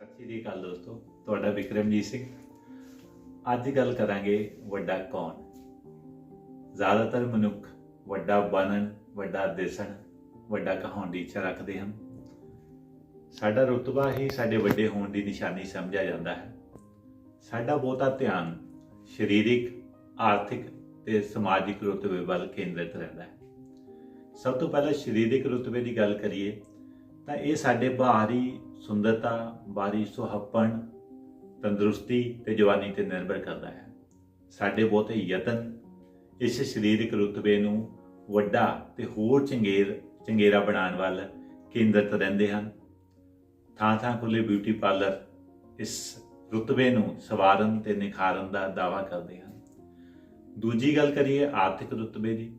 ਸਤਿ ਸ਼੍ਰੀ ਅਕਾਲ ਦੋਸਤੋ, ਤੁਹਾਡਾ ਵਿਕਰਮਜੀਤ ਸਿੰਘ। ਅੱਜ ਗੱਲ ਕਰਾਂਗੇ ਵੱਡਾ ਕੌਣ? ਜ਼ਿਆਦਾਤਰ ਮਨੁੱਖ ਵੱਡਾ ਬਣਨ, ਵੱਡਾ ਦਿਸਣ, ਵੱਡਾ ਕਹਾਉਣ ਦੀ ਇੱਛਾ ਰੱਖਦੇ ਹਨ। ਸਾਡਾ ਰੁਤਬਾ ਹੀ ਸਾਡੇ ਵੱਡੇ ਹੋਣ ਦੀ ਨਿਸ਼ਾਨੀ ਸਮਝਿਆ ਜਾਂਦਾ ਹੈ। ਸਾਡਾ ਬਹੁਤਾ ਧਿਆਨ ਸਰੀਰਿਕ, ਆਰਥਿਕ ਤੇ ਸਮਾਜਿਕ ਰੁਤਬੇ ਵੱਲ ਕੇਂਦਰਿਤ ਰਹਿੰਦਾ ਹੈ। ਸਭ ਤੋਂ ਪਹਿਲਾਂ ਸਰੀਰਿਕ ਰੁਤਬੇ ਦੀ ਗੱਲ ਕਰੀਏ ਤਾਂ ਇਹ ਸਾਡੇ ਬਾਹਰੀ ਸੁੰਦਰਤਾ, ਬਾਹਰੀ ਸੁਹੱਪਣ, ਤੰਦਰੁਸਤੀ ਤੇ ਜਵਾਨੀ ਤੇ ਨਿਰਭਰ ਕਰਦਾ ਹੈ। ਸਾਡੇ ਬਹੁਤੇ ਯਤਨ ਇਸ ਸਰੀਰਕ ਰੁਤਬੇ ਨੂੰ ਵੱਡਾ ਤੇ ਹੋਰ ਚੰਗੇਰ, ਚੰਗੇਰਾ ਬਣਾਉਣ ਵੱਲ ਕੇਂਦਰਿਤ ਰਹਿੰਦੇ ਹਨ। ਥਾਂ ਥਾਂ ਖੁੱਲੇ ਬਿਊਟੀ ਪਾਰਲਰ ਇਸ ਰੁਤਬੇ ਨੂੰ ਸਵਾਰਨ ਤੇ ਨਿਖਾਰਨ ਦਾ ਦਾਵਾ ਕਰਦੇ ਹਨ। ਦੂਜੀ ਗੱਲ ਕਰੀਏ ਆਰਥਿਕ ਰੁਤਬੇ ਦੀ,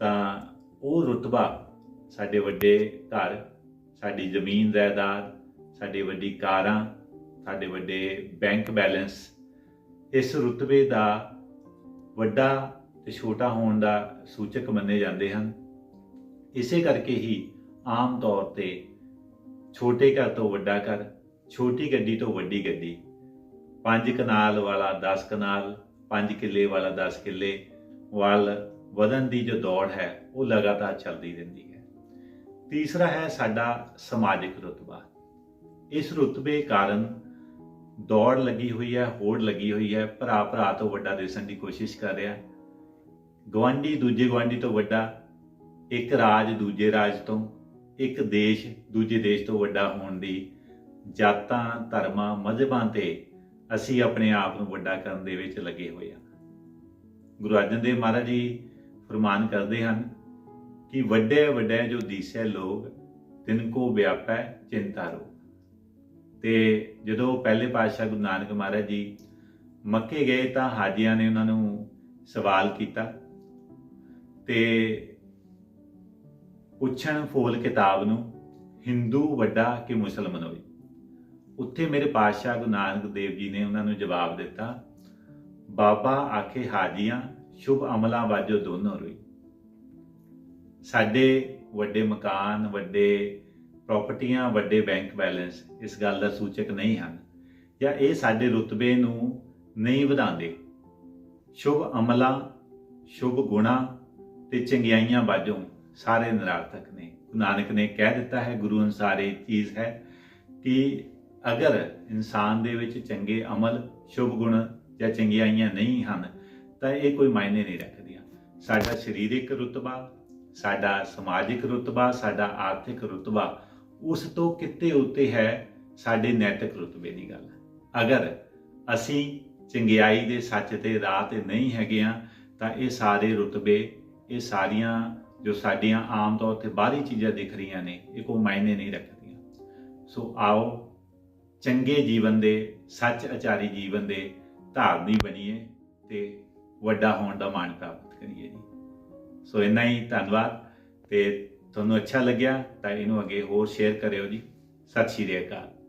ਤਾਂ ਉਹ ਰੁਤਬਾ ਸਾਡੇ ਵੱਡੇ ਘਰ ਸਾਡੀ ਜ਼ਮੀਨ ਜਾਇਦਾਦ, ਸਾਡੀ ਵੱਡੀ ਕਾਰਾਂ, ਸਾਡੇ ਵੱਡੇ ਬੈਂਕ ਬੈਲੈਂਸ, ਇਸ ਰੁਤਬੇ ਦਾ ਵੱਡਾ ਤੇ ਛੋਟਾ ਹੋਣ ਦਾ ਸੂਚਕ ਮੰਨੇ ਜਾਂਦੇ ਹਨ। ਇਸੇ ਕਰਕੇ ਹੀ ਆਮ ਤੌਰ ਤੇ ਛੋਟੇ ਘਰ ਤੋਂ ਵੱਡਾ ਘਰ, ਛੋਟੀ ਗੱਡੀ ਤੋਂ ਵੱਡੀ ਗੱਡੀ 5 ਕਨਾਲ ਵਾਲਾ 10 ਕਨਾਲ 5 ਕਿੱਲੇ ਵਾਲਾ 10 ਕਿੱਲੇ, ਵੱਲ ਵਧਣ ਦੀ ਜੋ ਦੌੜ ਹੈ, ਉਹ ਲਗਾਤਾਰ ਚੱਲਦੀ ਰਹਿੰਦੀ ਹੈ। ਤੀਸਰਾ ਹੈ ਸਾਡਾ ਸਮਾਜਿਕ ਰੁਤਬਾ। ਇਸ ਰੁਤਬੇ ਕਾਰਨ ਦੌੜ ਲੱਗੀ ਹੋਈ ਹੈ, ਹੋੜ ਲੱਗੀ ਹੋਈ ਹੈ ਭਰਾ ਭਰਾ ਤੋਂ ਵੱਡਾ ਦਿਸਣ ਦੀ ਕੋਸ਼ਿਸ਼ ਕਰ ਰਿਹਾ। ਗਵਾਂਢੀ ਦੂਜੇ ਗਵਾਂਢੀ ਤੋਂ ਵੱਡਾ, ਇੱਕ ਰਾਜ ਦੂਜੇ ਰਾਜ ਤੋਂ, ਇੱਕ ਦੇਸ਼ ਦੂਜੇ ਦੇਸ਼ ਤੋਂ ਵੱਡਾ ਹੋਣ ਦੀ ਜਾਤਾਂ, ਧਰਮਾਂ, ਮਜ਼ਹਬਾਂ ਤੇ ਅਸੀਂ ਆਪਣੇ ਆਪ ਨੂੰ ਵੱਡਾ ਕਰਨ ਦੇ ਵਿੱਚ ਲੱਗੇ ਹੋਏ ਹਾਂ। ਗੁਰੂ ਅਰਜਨ ਦੇਵ ਮਹਾਰਾਜ ਜੀ ਫਰਮਾਨ ਕਰਦੇ ਹਨ ਕਿ ਵੱਡੇ ਵੱਡੇ ਜੋ ਦੀਸੈ ਲੋਗ ਤਿਨ ਕੋ ਵਿਆਪੈ ਚਿੰਤਾ ਰੋ ਤੇ ਜਦੋਂ ਪਹਿਲੇ ਪਾਤਸ਼ਾਹ ਗੁਰੂ ਨਾਨਕ ਮਹਾਰਾਜ ਜੀ ਮੱਕੇ ਗਏ ਤਾਂ ਹਾਜੀਆਂ ਨੇ ਉਹਨਾਂ ਨੂੰ ਸਵਾਲ ਕੀਤਾ ਤੇ ਪੁੱਛਣ ਫੋਲ ਕਿਤਾਬ ਨੂੰ, ਹਿੰਦੂ ਵੱਡਾ ਕਿ ਮੁਸਲਮਾਨ ਹੋਈ ਉੱਥੇ ਮੇਰੇ ਪਾਤਸ਼ਾਹ ਗੁਰੂ ਨਾਨਕ ਦੇਵ ਜੀ ਨੇ ਉਹਨਾਂ ਨੂੰ ਜਵਾਬ ਦਿੱਤਾ, ਬਾਬਾ ਆਖੇ ਹਾਜੀਆਂ, ਸ਼ੁਭ ਅਮਲਾਂ ਵਾਜੋ ਦੋਨੋਂ ਰੋਈ। ਸਾਡੇ ਵੱਡੇ ਮਕਾਨ, ਵੱਡੇ ਪ੍ਰਾਪਰਟੀਆਂ ਵੱਡੇ ਬੈਂਕ ਬੈਲੈਂਸ ਇਸ ਗੱਲ ਦਾ ਸੂਚਕ ਨਹੀਂ ਹਨ ਜਾਂ ਇਹ ਸਾਡੇ ਰੁਤਬੇ ਨੂੰ ਨਹੀਂ ਵਧਾਉਂਦੇ। ਸ਼ੁਭ ਅਮਲਾਂ, ਸ਼ੁਭ ਗੁਣਾ ਤੇ ਚੰਗਿਆਈਆਂ ਬਾਝੋਂ ਸਾਰੇ ਨਿਰਾਰਥਕ ਨੇ। ਗੁਰੂ ਨਾਨਕ ਨੇ ਕਹਿ ਦਿੱਤਾ ਹੈ, ਗੁਰੂ ਅਨੁਸਾਰ ਇਹ ਚੀਜ਼ ਹੈ ਕਿ ਅਗਰ ਇਨਸਾਨ ਦੇ ਵਿੱਚ ਚੰਗੇ ਅਮਲ, ਸ਼ੁਭ ਗੁਣ ਜਾਂ ਚੰਗਿਆਈਆਂ ਨਹੀਂ ਹਨ, ਤਾਂ ਇਹ ਕੋਈ ਮਾਇਨੇ ਨਹੀਂ ਰੱਖਦੀਆਂ। ਸਾਡਾ ਸਰੀਰਕ ਰੁਤਬਾ ਸਾਡਾ ਸਮਾਜਿਕ ਰੁਤਬਾ, ਸਾਡਾ ਆਰਥਿਕ ਰੁਤਬਾ ਉਸ ਤੋਂ ਕਿਤੇ ਉੱਤੇ ਹੈ, ਸਾਡੇ ਨੈਤਿਕ ਰੁਤਬੇ ਦੀ ਗੱਲ ਅਗਰ ਅਸੀਂ ਚੰਗਿਆਈ ਦੇ ਸੱਚ ਤੇ ਰਾਹ ਤੇ ਨਹੀਂ ਹੈਗੇ ਆ ਤਾਂ ਇਹ ਸਾਰੇ ਰੁਤਬੇ, ਇਹ ਸਾਰੀਆਂ ਜੋ ਸਾਡੀਆਂ ਆਮ ਤੌਰ ਤੇ ਬਾਹਰੀ ਚੀਜ਼ਾਂ ਦਿਖ ਰਹੀਆਂ ਨੇ, ਇਹ ਕੋਈ ਮਾਇਨੇ ਨਹੀਂ ਰੱਖਦੀਆਂ। ਸੋ ਆਓ, ਚੰਗੇ ਜੀਵਨ ਦੇ, ਸੱਚ ਅਚਾਰੀ ਜੀਵਨ ਦੇ ਧਾਰਨੀ ਬਣੀਏ ਤੇ ਵੱਡਾ ਹੋਣ ਦਾ ਮਾਣ ਪ੍ਰਾਪਤ ਕਰੀਏ ਜੀ। ਸੋ ਇੰਨਾ ਹੀ ਧੰਨਵਾਦ ਤੇ ਤੁਹਾਨੂੰ ਅੱਛਾ ਲੱਗਿਆ ਤਾਂ ਇਹਨੂੰ ਅੱਗੇ ਹੋਰ ਸ਼ੇਅਰ ਕਰਿਓ ਜੀ। ਸਤਿ ਸ਼੍ਰੀ ਅਕਾਲ।